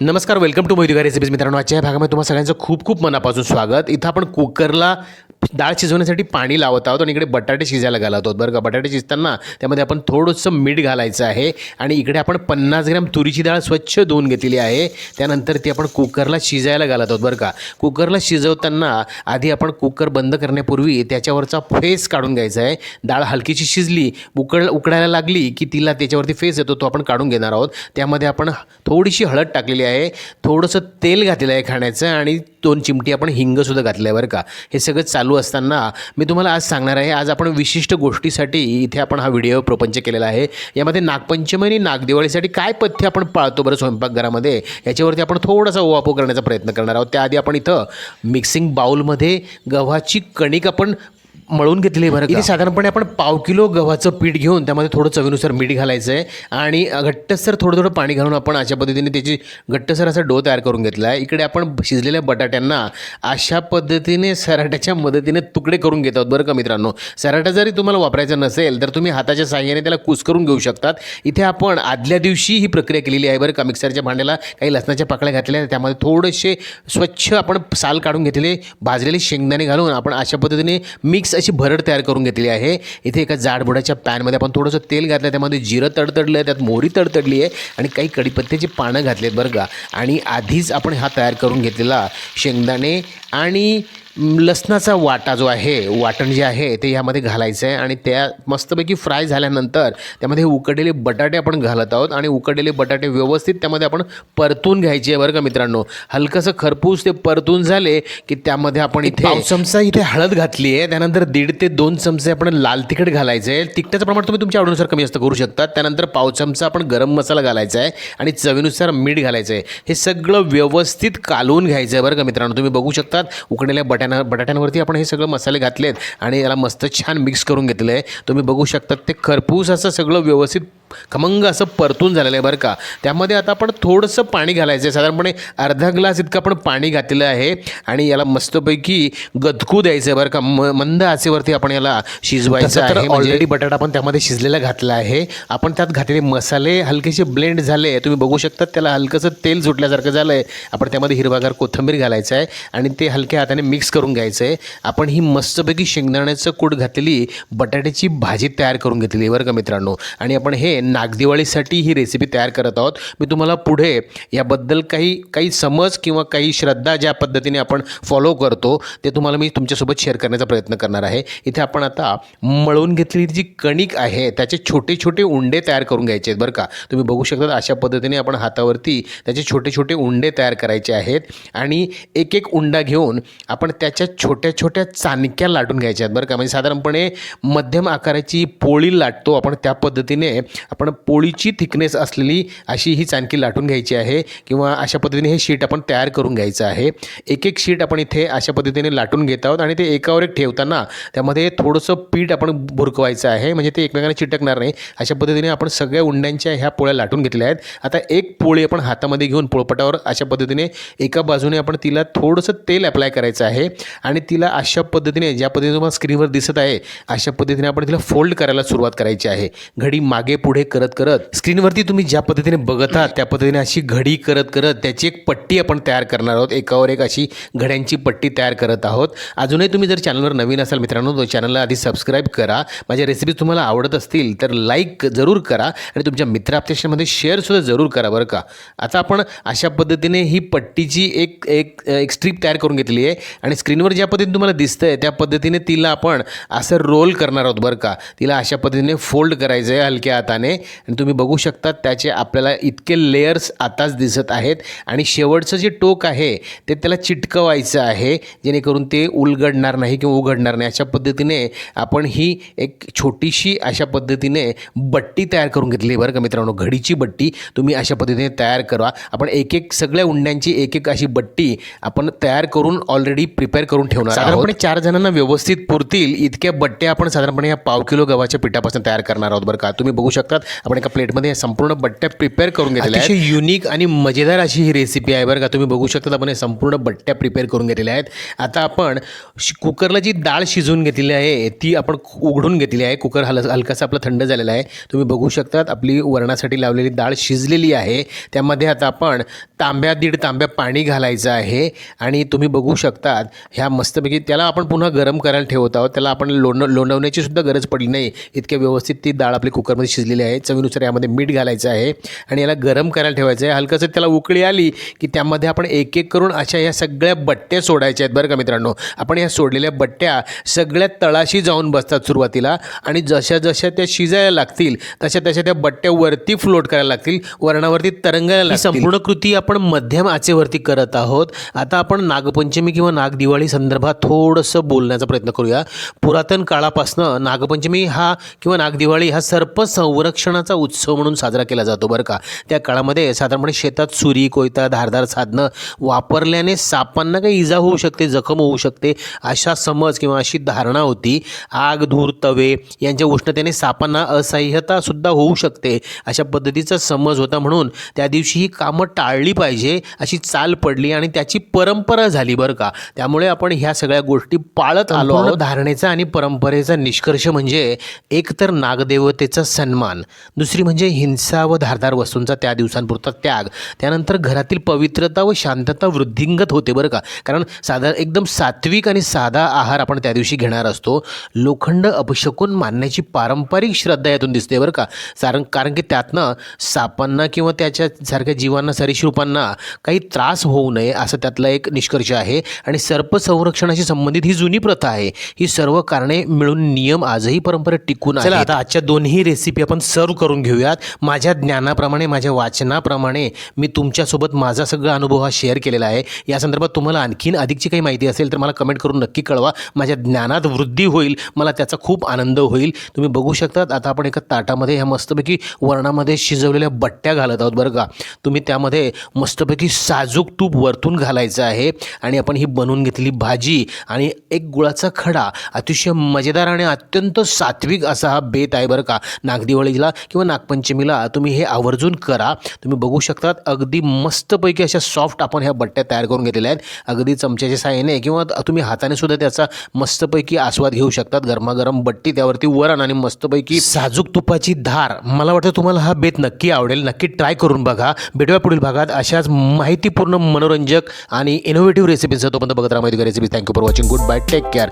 नमस्कार welcome to मोहिदिका recipes मित्रांनो. आजच्या या भागामध्ये तुम्हाला सगळ्यांचं खूप खूप मनापासून स्वागत. इथं आपण कुकरला डाळ शिजवण्यासाठी पाणी लावत आहोत आणि इकडे बटाटे शिजायला घालत आहोत. बरं का? बटाटे शिजताना त्यामध्ये आपण थोडंसं मीठ घालायचं आहे आणि इकडे आपण पन्नास ग्रॅम तुरीची डाळ स्वच्छ धुवून घेतलेली आहे. त्यानंतर ती आपण कुकरला शिजायला घालत आहोत. बरं का? कुकरला शिजवताना आधी आपण कुकर बंद करण्यापूर्वी त्याच्यावरचा फेस काढून घ्यायचा आहे. डाळ हलकीची शिजली उकड उकडायला लागली की तिला त्याच्यावरती फेस येतो तो आपण काढून घेणार आहोत. त्यामध्ये आपण थोडीशी हळद टाकलेली आहे. थोडंसं तेल घातलेलं आहे खाण्याचं आणि दोन चिमटी आपण हिंगसुद्धा घातलं आहे बरं का. हे सगळं चालू असताना मी तुम्हाला आज सांगणार आहे आज आपण विशिष्ट गोष्टीसाठी इथे आपण हा व्हिडिओ प्रपंच केलेला आहे. यामध्ये नागपंचमी आणि नागदिवाळीसाठी काय पथ्य आपण पाळतो बरं स्वयंपाकघरामध्ये? याच्यावरती आपण थोडासा ओवापो करण्याचा प्रयत्न करणार आहोत. त्याआधी आपण इथं मिक्सिंग बाऊलमध्ये गव्हाची कणिक आपण मळून घेतली बरं इथे साधारणपणे आपण पाव किलो गव्हाचं पीठ घेऊन त्यामध्ये थोडं चवीनुसार मीठ घालायचं आहे आणि घट्टसर थोडं थोडं पाणी घालून आपण अशा पद्धतीने त्याची घट्टसर असा डो तयार करून घेतला आहे इकडे आपण शिजलेल्या बटाट्यांना अशा पद्धतीने सराट्याच्या मदतीने तुकडे करून घेत आहोत. बरं का मित्रांनो? सराटा जरी तुम्हाला वापरायचा नसेल तर तुम्ही हाताच्या साह्याने त्याला कुस करून घेऊ शकतात. इथे आपण आदल्या दिवशी ही प्रक्रिया केलेली आहे बरं का. मिक्सरच्या भांड्याला काही लसणाच्या पाकळ्या घातलेल्या आहेत. त्यामध्ये थोडेसे स्वच्छ आपण साल काढून घेतलेले भाजलेले शेंगदाणे घालून आपण अशा पद्धतीने मिक्स अशी भरड तयार करून घेतली आहे. इथे एका जाडबुडाच्या पॅनमध्ये आपण थोडंसं तेल घातलं त्यामध्ये जिरं तडतडलं आहे त्यात मोहरी तडतडली आहे आणि काही कढीपत्त्याची पानं घातली आहेत बरं का. आणि आधीच आपण हा तयार करून घेतलेला शेंगदाणे आणि लसणाचा वाटा जो आहे वाटण जे आहे ते यामध्ये घालायचं आहे आणि त्या मस्तपैकी फ्राय झाल्यानंतर त्यामध्ये उकडलेले बटाटे आपण घालत आहोत आणि उकडलेले बटाटे व्यवस्थित त्यामध्ये आपण परतून घ्यायचे आहे बरं का मित्रांनो. हलकंसं खरपूस ते परतून झाले की त्यामध्ये आपण इथे चमचा इथे हळद घातली आहे त्यानंतर दीड ते दोन चमचे आपण लाल तिखट घालायचं आहे. तिखटाचं प्रमाण तुम्ही तुमच्या आवडीनुसार कमी जास्त करू शकता. त्यानंतर पाव चमचा आपण गरम मसाला घालायचा आहे आणि चवीनुसार मीठ घालायचं आहे. हे सगळं व्यवस्थित कालवून घ्यायचं आहे बरं का मित्रांनो. तुम्ही बघू शकतात उकडलेल्या बटाणा बटाट्यांवरती आपण हे सगळं मसाले घातलेत आणि याला मस्त छान मिक्स करून घेतलं आहे. तुम्ही बघू शकतात ते खरपूस असं सगळं व्यवस्थित खमंग असं परतून झालेलं आहे बरं का. त्यामध्ये आता आपण थोडंसं पाणी घालायचं आहे. साधारणपणे अर्धा ग्लास इतकं आपण पाणी घातलेलं आहे आणि याला मस्तपैकी गदकू द्यायचं आहे बरं का. म मंद आचेवरती आपण याला शिजवायचं आहे. ऑलरेडी बटाटा आपण त्यामध्ये शिजलेला घातला आहे. आपण त्यात घातलेले मसाले हलकेसे ब्लेंड झाले तुम्ही बघू शकता त्याला हलकंसं तेल सुटल्यासारखं झालं आहे आपण त्यामध्ये हिरवागार कोथिंबीर घालायचं आहे आणि ते हलक्या हाताने मिक्स करून घ्यायचं आहे आपण ही मस्तपैकी शेंगदाण्याचं कूट घातलेली बटाट्याची भाजी तयार करून घेतलेली बरं का मित्रांनो. आणि आपण हे नागदिवाळीसाठी ही रेसिपी तयार करत आहोत. मी तुम्हाला पुढे याबद्दल काही काही समज किंवा काही श्रद्धा ज्या पद्धतीने आपण फॉलो करतो ते तुम्हाला मी तुमच्यासोबत शेअर करण्याचा प्रयत्न करणार आहे. इथे आपण आता मळून घेतलेली जी कणिक आहे त्याचे छोटे छोटे उंडे तयार करून घ्यायचे आहेत बरं का. तुम्ही बघू शकता अशा पद्धतीने आपण हातावरती त्याचे छोटे छोटे उंडे तयार करायचे आहेत. आणि एक एक उंडा घेऊन आपण त्याच्या छोट्या छोट्या चाणक्या लाटून घ्यायच्या आहेत बरं का. म्हणजे साधारणपणे मध्यम आकाराची पोळी लाटतो आपण त्या पद्धतीने. आपण पोळीची थिकनेस असलेली अशी ही चाणकी लाटून घ्यायची आहे किंवा अशा पद्धतीने हे शीट आपण तयार करून घ्यायचं आहे. एक एक शीट आपण इथे अशा पद्धतीने लाटून घेत आहोत आणि ते एकावर एक ठेवताना त्यामध्ये थोडंसं पीठ आपण भुरकवायचं आहे. म्हणजे ते एकमेकांना चिटकणार नाही. अशा पद्धतीने आपण सगळ्या उंड्यांच्या ह्या पोळ्या लाटून घेतल्या आहेत. आता एक पोळी आपण हातामध्ये घेऊन पोळपटावर अशा पद्धतीने एका बाजूने आपण तिला थोडंसं तेल अप्लाय करायचं आहे. आणि तिला अशा पद्धतीने ज्या पद्धतीने तुम्हाला स्क्रीनवर दिसत आहे अशा पद्धतीने आपण तिला फोल्ड करायला सुरुवात करायची आहे. घडी मागे पुढे करत करत स्क्रीनवरती तुम्ही ज्या पद्धतीने बघत आहात त्या पद्धतीने अशी घडी करत करत त्याची एक पट्टी आपण तयार करणार आहोत. एकावर एक अशी घड्यांची पट्टी तयार करत आहोत. अजूनही तुम्ही जर चॅनलवर नवीन असाल मित्रांनो तो चॅनलला आधी सबस्क्राईब करा. माझ्या रेसिपीज तुम्हाला आवडत असतील तर लाईक जरूर करा आणि तुमच्या मित्र आपल्यामध्ये शेअरसुद्धा जरूर करा बरं का. आता आपण अशा पद्धतीने ही पट्टीची एक एक एक स्ट्रीप तयार करून घेतली आहे आणि स्क्रीनवर ज्या पद्धतीने तुम्हाला दिसतं आहे त्या पद्धतीने तिला आपण असं रोल करणार आहोत बरं का. तिला अशा पद्धतीने फोल्ड करायचं आहे हलक्या हाताने. आणि तुम्ही बघू शकता त्याचे आपल्याला इतके लेयर्स आताच दिसत आहेत. आणि शेवटचं जे टोक आहे ते त्याला चिटकवायचं आहे. जेणेकरून ते उलगडणार नाही किंवा उघडणार नाही. अशा पद्धतीने आपण ही एक छोटीशी अशा पद्धतीने बट्टी तयार करून घेतली बरं का मित्रांनो. घडीची बट्टी तुम्ही अशा पद्धतीने तयार करा. आपण एक एक सगळ्या उंड्यांची एक एक अशी बट्टी आपण तयार करून ऑलरेडी प्रिप प्रिपेअर करून ठेवणार साधारणपणे चार जणांना व्यवस्थित पुरतील इतक्या बट्ट्या आपण साधारणपणे या पाव किलो गव्हाच्या पिठापासून तयार करणार आहोत बरं का. तुम्ही बघू शकतात आपण एका प्लेटमध्ये संपूर्ण बट्ट्या प्रिपेअर करून घेतलेल्या आहेत. युनिक आणि मजेदार अशी ही रेसिपी आहे बरं का. तुम्ही बघू शकता आपण हे संपूर्ण बट्ट्या प्रिपेअर करून घेतलेल्या आहेत. आता आपण शि- कुकरला जी डाळ शिजवून घेतलेली आहे ती आपण उघडून घेतलेली आहे. कुकर हल हलकासा आपला थंड झालेला आहे. तुम्ही बघू शकतात आपली वरणासाठी लावलेली डाळ शिजलेली आहे. त्यामध्ये आता आपण तांब्या दीड तांब्या पाणी घालायचं आहे. आणि तुम्ही बघू शकतात ह्या मस्तपैकी त्याला आपण पुन्हा गरम करायला ठेवत आहोत. त्याला आपण लोण लोणवण्याची सुद्धा गरज पडली नाही. इतक्या व्यवस्थित ती डाळ आपली कुकरमध्ये शिजलेली आहे. चवीनुसार यामध्ये मीठ घालायचं आहे आणि याला गरम करायला ठेवायचं आहे. हलकंसं त्याला उकळी आली की त्यामध्ये आपण एक एक करून अशा या सगळ्या बट्ट्या सोडायच्या आहेत बरं का मित्रांनो. आपण या सोडलेल्या बट्ट्या सगळ्या तळाशी जाऊन बसतात सुरुवातीला आणि जशा जशा त्या शिजायला लागतील तशा तशा त्या बट्ट्या वरती फ्लोट करायला लागतील वरणावरती तरंगायला लागतील. संपूर्ण कृती आपण मध्यम आचेवरती करत आहोत. आता आपण नागपंचमी किंवा नाग दिवाळी संदर्भात थोडंसं बोलण्याचा प्रयत्न करूया. पुरातन काळापासनं नागपंचमी हा किंवा नागदिवाळी हा सर्प संरक्षणाचा उत्सव म्हणून साजरा केला जातो बरं का. त्या काळामध्ये साधारणपणे शेतात सुरी कोयता धारदार साधनं वापरल्याने सापांना काही इजा होऊ शकते जखम होऊ शकते अशा समज किंवा अशी धारणा होती. आग धूर तवे यांच्या उष्णतेने सापांना असह्यता सुद्धा होऊ शकते. अशा पद्धतीचा समज होता म्हणून त्या दिवशी ही कामं टाळली पाहिजे अशी चाल पडली आणि त्याची परंपरा झाली बरं का. त्यामुळे आपण ह्या सगळ्या गोष्टी पाळत आलो आहोत. धारणेचा आणि परंपरेचा निष्कर्ष म्हणजे एक तर नागदेवतेचा सन्मान दुसरी म्हणजे हिंसा व धारदार वस्तूंचा त्या दिवसांपुरता त्याग त्यानंतर घरातील पवित्रता व शांतता वृद्धिंगत होते बरं का. कारण साधा एकदम सात्विक आणि साधा आहार आपण त्या दिवशी घेणार असतो. लोखंड अपशकून मानण्याची पारंपरिक श्रद्धा यातून दिसते बरं का. कारण कारण की त्यातनं सापांना किंवा त्याच्यासारख्या जीवांना सरीसृपांना काही त्रास होऊ नये असं त्यातला एक निष्कर्ष आहे. आणि सर्प संरक्षणाशी संबंधित ही जुनी प्रथा आहे. ही सर्व कारणे मिळून नियम आजही परंपरेत टिकून आहे आता आजच्या दोन्ही रेसिपी आपण सर्व करून घेऊयात. माझ्या ज्ञानाप्रमाणे माझ्या वाचनाप्रमाणे मी तुमच्यासोबत माझा सगळा अनुभव हा शेअर केलेला आहे. या संदर्भात तुम्हाला आणखीन अधिकची काही माहिती असेल तर मला कमेंट करून नक्की कळवा. माझ्या ज्ञानात वृद्धी होईल मला त्याचा खूप आनंद होईल. तुम्ही बघू शकतात आता आपण एका ताटामध्ये ह्या मस्तपैकी वरणामध्ये शिजवलेल्या बट्ट्या घालत आहोत बरं का. तुम्ही त्यामध्ये मस्तपैकी साजूक तूप वरतून घालायचं आहे आणि आपण ही बनवून सांगितली भाजी आणि एक गुळाचा खडा. अतिशय मजेदार आणि अत्यंत सात्विक असा हा बेत आहे बरं का. नागदिवाळीला किंवा नागपंचमीला तुम्ही हे आवर्जून करा. तुम्ही बघू शकतात अगदी मस्तपैकी अशा सॉफ्ट आपण ह्या बट्ट्या तयार करून घेतलेल्या आहेत. अगदी चमच्याच्या साह्याने किंवा तुम्ही हाताने सुद्धा त्याचा मस्तपैकी आस्वाद घेऊ शकतात. गरमागरम बट्टी त्यावरती वरण आणि मस्तपैकी साजूक तुपाची धार. मला वाटतं तुम्हाला हा बेत नक्की आवडेल. नक्की ट्राय करून बघा. भेटूया पुढील भागात. अशाच माहितीपूर्ण मनोरंजक आणि इनोव्हेटिव्ह रेसिपीज तोपर्यंत बघत राहा. Thank you for watching. Goodbye. Take care.